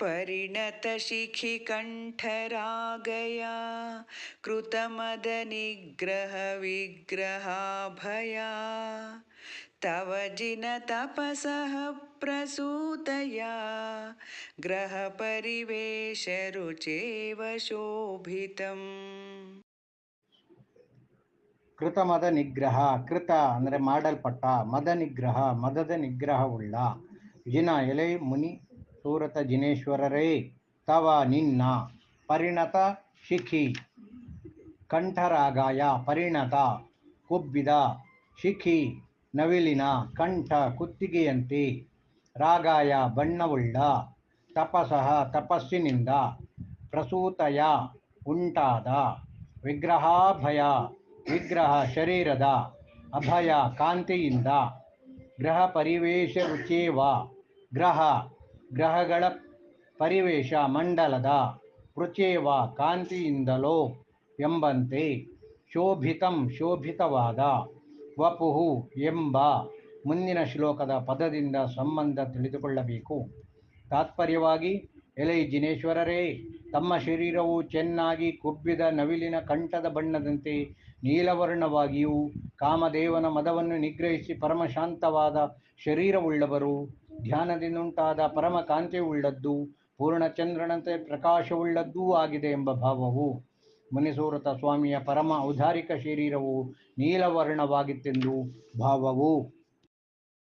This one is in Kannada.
परिणतशिखिकण्ठरागया कृतमदनिग्रहविग्रहाभया तव जिनतपसः प्रसूतया ग्रहपरिवेशरुचेव शोभितम् ಕೃತ ಮದ ನಿಗ್ರಹ ಕೃತ ಅಂದರೆ ಮಾಡಲ್ಪಟ್ಟ ಮದ ನಿಗ್ರಹ ಮದದ ನಿಗ್ರಹವುಳ್ಳ ಜಿನ ಎಲೆ ಮುನಿ ಸೂರತ ಜಿನೇಶ್ವರರೇ, ತವ ನಿನ್ನ ಪರಿಣತ ಶಿಖಿ. ಕಂಠರಾಗಾಯ ಪರಿಣತ ಕುಬ್ಬಿದ ಶಿಖಿ. ನವಿಲಿನ ಕಂಠ ಕುತ್ತಿಗೆಯಂತೆ ರಾಗಾಯ ಬಣ್ಣವುಳ್ಳ ತಪಸಃ ತಪಸ್ಸಿನಿಂದ ಪ್ರಸೂತಯ ಉಂಟಾದ ವಿಗ್ರಹಾಭಯ, ವಿಗ್ರಹ ಶರೀರದ ಅಭಯ ಕಾಂತಿಯಿಂದ ಗ್ರಹ ಪರಿವೇಶ ರುಚೇವ, ಗ್ರಹ ಗ್ರಹಗಳ ಪರಿವೇಶ ಮಂಡಲದ ಪೃಥ್ವ ಕಾಂತಿಯಿಂದಲೋ ಎಂಬಂತೆ ಶೋಭಿತಂ ಶೋಭಿತವಾದ ವಪುಹು ಎಂಬ ಮುಂದಿನ ಶ್ಲೋಕದ ಪದದಿಂದ ಸಂಬಂಧ ತಿಳಿದುಕೊಳ್ಳಬೇಕು. ತಾತ್ಪರ್ಯವಾಗಿ, ಎಲೈ ಜಿನೇಶ್ವರರೇ, ತಮ್ಮ ಶರೀರವು ಚೆನ್ನಾಗಿ ಕುಬ್ಬಿದ ನವಿಲಿನ ಕಂಠದ ಬಣ್ಣದಂತೆ ನೀಲವರ್ಣವಾಗಿಯೂ ಕಾಮದೇವನ ಮದವನ್ನು ನಿಗ್ರಹಿಸಿ ಪರಮಶಾಂತವಾದ ಶರೀರವುಳ್ಳವರು ಧ್ಯಾನದಿಂದುಂಟಾದ ಪರಮ ಕಾಂತಿಯುಳ್ಳದ್ದು ಪೂರ್ಣಚಂದ್ರನಂತೆ ಪ್ರಕಾಶವುಳ್ಳದ್ದೂ ಆಗಿದೆ ಎಂಬ ಭಾವವು. ಮುನಿಸೂರತ ಸ್ವಾಮಿಯ ಪರಮ ಔದಾರಿಕ ಶರೀರವು ನೀಲವರ್ಣವಾಗಿತ್ತೆಂದು ಭಾವವು.